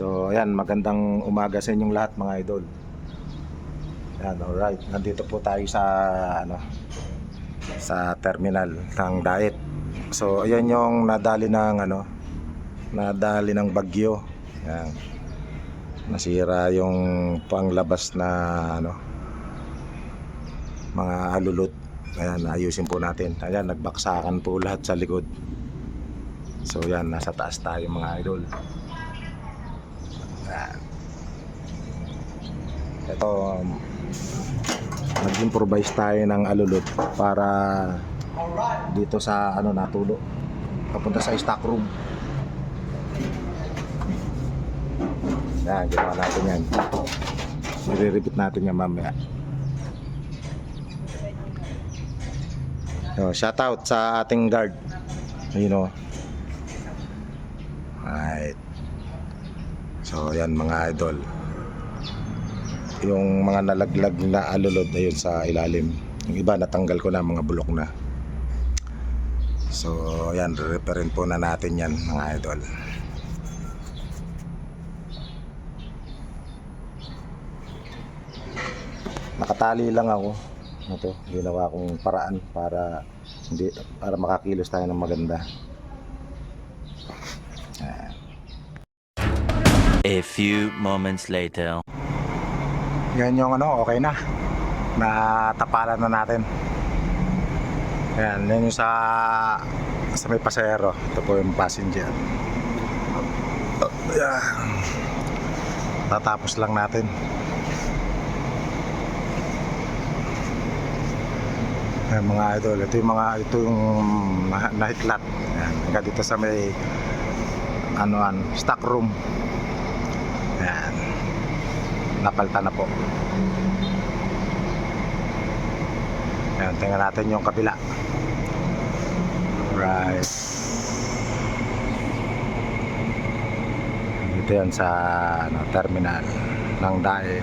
So, ayan, magandang umaga sa inyong lahat mga idol. Ayan, alright. Nandito po tayo sa, ano, sa terminal ng Daet. So, ayan yung nadali ng, ano, nadali ng bagyo. Ayan. Nasira yung panglabas na, ano, mga alulot. Ayan, ayusin po natin. Ayan, nagbaksakan po lahat sa likod. So, yan, nasa taas tayo mga idol. Ito, um, nag-improvise tayo ng alulot para dito sa ano natulo. Papunta sa stock room. Yan ginawa natin yan. I-repeat natin yan mamaya. So, shout out sa ating guard. You know right so yan mga idol. Yung mga nalaglag na alulod ayun sa ilalim. Yung iba natanggal ko na mga bulok na. So yan referin po na natin yan mga idol. Nakatali lang ako. Ito ginawa kong paraan para hindi para makakilos tayo ng maganda A few moments later. yan yung ano okay na. Natapalan na natin. Yan yan yung sa sa may pasahero ito po yung passenger. Yan tatapos lang natin. Yan mga idol ito yung mga ito yung nahiklat yan hanggang dito sa may anuan stock room yan napalta na po. Ayan, tingnan natin yung kabila. Right. Dito yan sa ano, terminal ng DAE.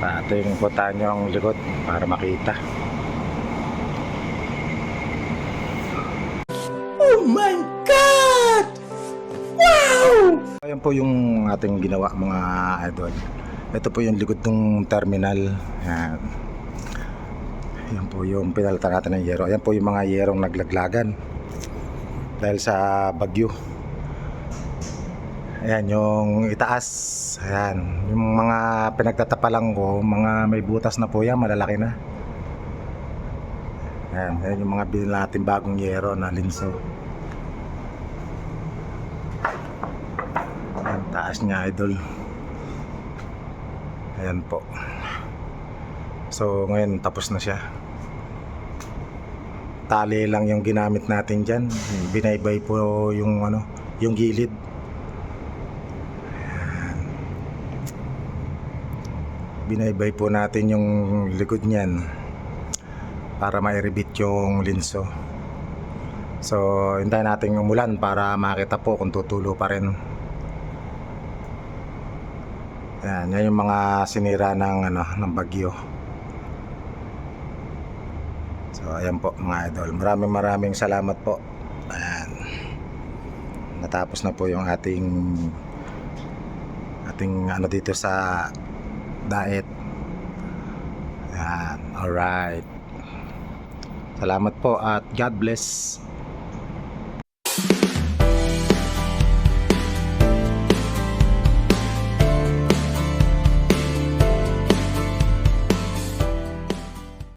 Pating puntahan nyo likod para makita. Ayan po yung ating ginawa mga idol. Ito po yung likod ng terminal. Ayan. Ayan po yung pinalitan natin ng yero. Ayan po yung mga yerong naglaglagan. Dahil sa bagyo. Ayan yung itaas. Ayan. Yung mga pinagtatapalan ko, mga may butas na po yan, malalaki na. Ayan, ayan yung mga binili natin bagong yero na linso. Taas niya idol. Ayan po. So ngayon tapos na siya. Tali lang yung ginamit natin diyan. Binaybay po yung ano, yung gilid. Binaybay po natin yung likod niyan para ma-rebit yung linso. So, hintayin natin umulan para makita po kung tutulo pa rin. Yan, yan yung mga sinira ng ano ng bagyo. So ayan po mga idol. Maraming maraming salamat po. Ayan. Natapos na po yung ating ating ano dito sa diet. Ayan. Alright. Salamat po at God bless.